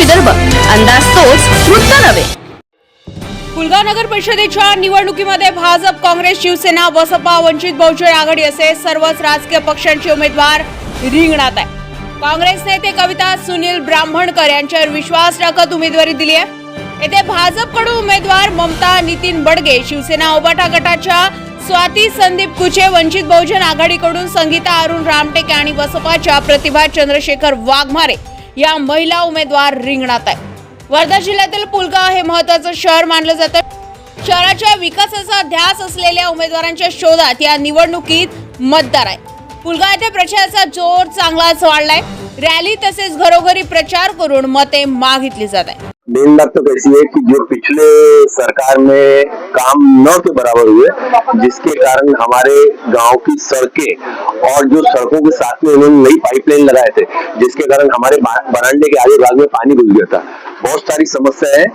नास्तोच वृत्त नव्हे. पुलगाव नगर परिषदेच्या निवडणुकीमध्ये भाजप काँग्रेस शिवसेना बसपा वंचित बहुजन आघाडी असे सर्वच राजकीय पक्षांचे उमेदवार रिंगणात आहे काँग्रेस नेते कविता सुनील ब्राह्मणकर यांच्यावर विश्वास टाकत उमेदवारी दिली आहे. येथे भाजपकडून उमेदवार ममता नितीन बडगे शिवसेना ओबाटा गटाच्या स्वाती संदीप कुचे वंचित बहुजन आघाडीकडून संगीता अरुण रामटेके आणि बसपाच्या प्रतिभा चंद्रशेखर वाघमारे. या महिला उमेदवार रिंगणात आहे वर्धा जिल्ह्यातील पुलगाव हे महत्वाचं शहर मानलं जातं. शहराच्या विकासाचा ध्यास असलेल्या उमेदवारांच्या शोधात या निवडणुकीत मतदार आहे पुलगाव येथे प्रचाराचा जोर चांगलाच वाढलाय. रॅली तसेच घरोघरी प्रचार करून मते मागितली जात आहे मेन बात तो कैसी है कि जो पिछले सरकार में काम न के बराबर हुए, जिसके कारण हमारे गाँव की सड़कें और जो सड़कों के साथ में उन्होंने नई पाइपलाइन लगाए थे, जिसके कारण हमारे बा- बरामदे के आगे भाग में पानी घुस गया था। बहुत सारी समस्या है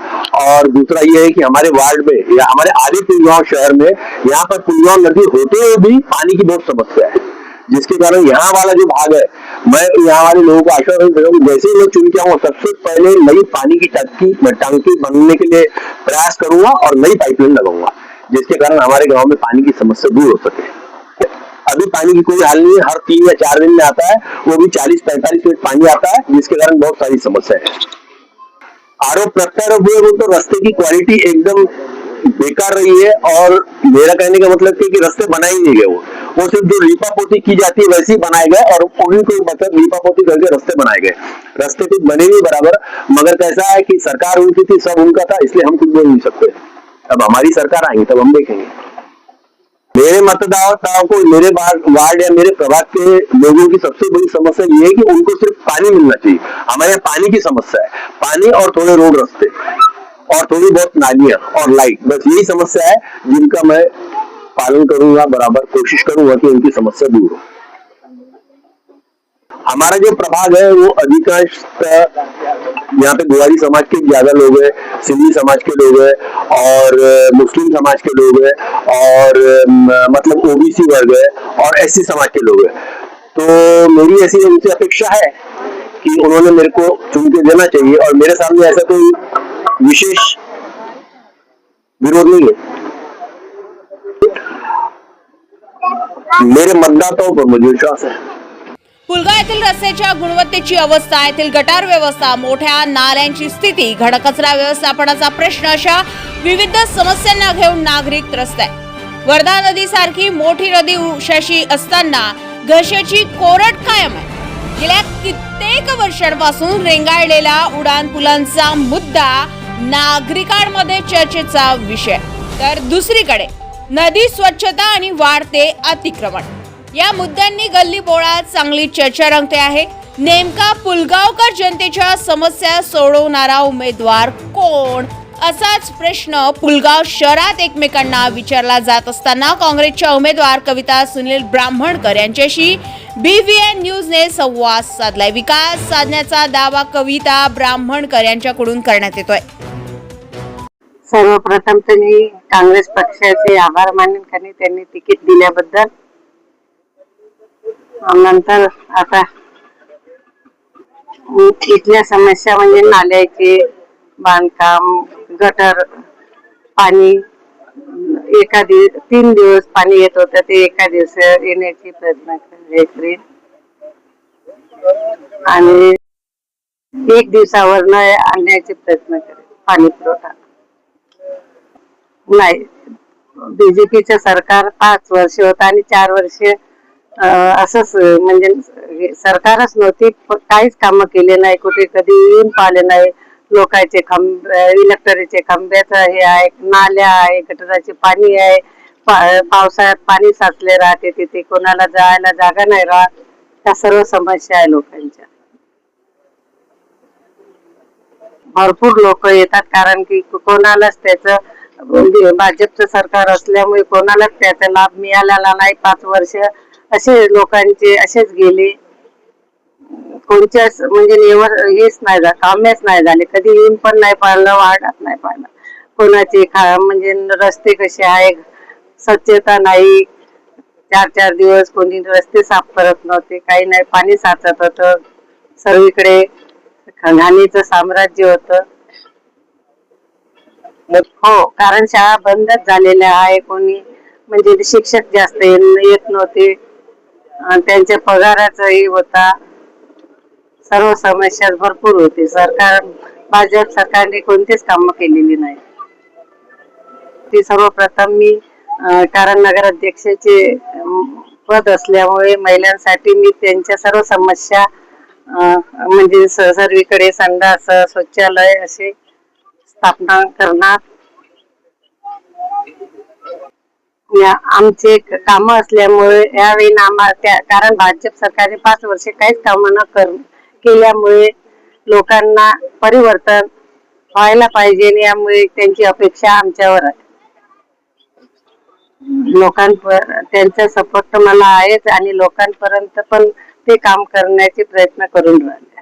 और दूसरा ये है कि हमारे वार्ड में या हमारे आधे पुलगांव शहर में यहाँ पर पुलगांव नदी होते हुए भी पानी की बहुत समस्या है, जिसके कारण यहाँ वाला जो भाग है मैं यहाँ वाले लोगों को आश्वासन दे रहा हूँ जैसे ही मैं चुन के आऊँ सबसे पहले नई पानी की टंकी टंकी बनने के लिए प्रयास करूँगा और नई पाइपलाइन लगाऊँगा, जिसके कारण हमारे गाँव में पानी की समस्या दूर हो सके। अभी पानी की कोई हाल नहीं है, हर तीन या चार दिन में आता है, वो भी चालीस पैंतालीस मिनट पानी आता है, जिसके कारण बहुत सारी समस्या है। आरोप प्रत्यारोप हुए तो रास्ते की क्वालिटी एकदम बेकार रही है, और मेरा कहने का मतलब कि रास्ते बनाए ही नहीं गए वो। वो सिर्फ़ जो लीपा पोती की जाती है, वैसे बनाए गए और उन्हीं को मतलब लीपा पोती करके रास्ते बनाए गए। रास्ते कुछ बने नहीं बराबर, मगर कैसा है कि सरकार उनकी थी, सब उनका था, इसलिए हम कुछ बोल नहीं सकते। अब हमारी सरकार आएँगी, तब हम देखेंगे। मेरे मतदाताओं को, मेरे वार्ड या मेरे प्रभाग के लोगों की सबसे बड़ी समस्या ये है कि उनको सिर्फ़ पानी मिलना चाहिए। हमारे यहाँ पानी की समस्या है। पानी और थोड़े रोड रास्ते, और थोड़ी बहुत नालियाँ और लाइट बस यही समस्या है जिनका मैं पालन करूँगा, बराबर कोशिश करूँगा कि उनकी समस्या दूर हो। हमारा जो प्रभाग है, वो अधिकांश यहाँ पे गुवारी समाज के ज़्यादा लोग हैं, सिंधी समाज के लोग हैं, और मुस्लिम समाज के लोग हैं, और मतलब ओबीसी वर्ग है, और एससी समाज के लोग हैं। तो मेरी ऐसी उनसे अपेक्षा है कि उन्होंने मेरे को चुन के देना चाहिए, और मेरे सामने ऐसा कोई विशेष विरोध नहीं है। मेरे मतदाताओं पर मुझे विश्वास है। पुलगा येथील रस्त्याच्या गुणवत्तेची अवस्था येथील गटार व्यवस्था मोठ्या नाल्यांची स्थिती घडकचरा व्यवस्थापनाचा प्रश्न अशा विविध समस्यांना घेऊन नागरिक त्रस्त आहे वर्धा नदी सारखी मोठी नदी उशाशी असताना घशाची कोरड कायम आहे. गेल्या कित्येक वर्षांपासून रेंगाळलेला उडान पुलांचा मुद्दा नागरिकांमध्ये चर्चेचा विषय तर दुसरीकडे नदी स्वच्छता आणि वाढते अतिक्रमण. या मुद्द्यांनी गल्ली बोळात चांगली चर्चा रंगते आहे. नेमका पुलगावकर जनतेच्या समस्या सोडवणारा उमेदवार कोण? असाच प्रश्न पुलगाव शहरात एकमेकांना विचारला जात असताना काँग्रेसच्या उमेदवार कविता सुनील ब्राह्मणकर यांच्याशी बी व्ही एन न्यूजने संवाद साधलाय. विकास साधण्याचा दावा कविता ब्राह्मणकर यांच्याकडून करण्यात येतोय. सर्वप्रथम तर मी काँग्रेस पक्षाचे आभार मानेन कारण त्यांनी तिकीट दिल्याबद्दल. नंतर आता इथल्या समस्या म्हणजे नाल्याचे बांधकाम गटर पाणी एका दिवस तीन दिवस पाणी येत होतं ते एका दिवस येण्याची प्रयत्न करेल आणि एक दिवसावर न आणण्याचे प्रयत्न करेल पाणी पुरवठा नाही. बीजेपीचं सरकार पाच वर्ष होत आणि चार वर्ष असंच म्हणजे सरकारच नव्हती काहीच कामं केले नाही कुठे कधी येऊन पाहिले नाही. लोकांचे खांब इलेक्ट्रिकचे खांब्याचं हे आहे नाल्या आहे गटराचे पाणी आहे. पा- पावसाळ्यात पाणी साचले राहते तिथे कोणाला जायला जागा नाही राहत. त्या सर्व समस्या आहे लोकांच्या. भरपूर लोक येतात कारण की कोणालाच त्याचं म्हणजे भाजपचं सरकार असल्यामुळे कोणालाच त्याचा लाभ मिळालेला नाही. पाच वर्ष असे लोकांचे असेच गेले. कोणत्याच म्हणजे निवड हेच नाही झालं कामच नाही झाले. कधी येऊन पण नाही पाहिलं वाढत नाही पाहिलं. कोणाचे खा म्हणजे रस्ते कसे आहे? स्वच्छता नाही. चार चार दिवस कोणी रस्ते साफ करत नव्हते. काही नाही पाणी साचत होतं. सर्वीकडे घाणीचं साम्राज्य होतं. हो कारण शाळा बंदच झालेल्या आहे. कोणी म्हणजे शिक्षक जास्त येत नव्हते. आणि त्यांच्या पगाराचाही होता. सर्व समस्या भरपूर होती. सरकार भाजप सरकारने कोणतीच कामं केलेली नाही. ती सर्वप्रथम मी कारण नगराध्यक्षाचे पद असल्यामुळे महिलांसाठी मी त्यांच्या सर्व समस्या म्हणजे स- सर्वीकडे संडास शौचालय असे स्थापना करणार. आमचे काम असल्यामुळे यावेळी नामा कारण भाजप सरकारने पाच वर्षे काहीच काम न कर केल्यामुळे लोकांना परिवर्तन व्हायला पाहिजे यामुळे त्यांची अपेक्षा आमच्यावर आहे. लोकांपर त्यांचा सपोर्ट मला आहेच आणि लोकांपर्यंत पण ते काम करण्याचे प्रयत्न करून राहिले.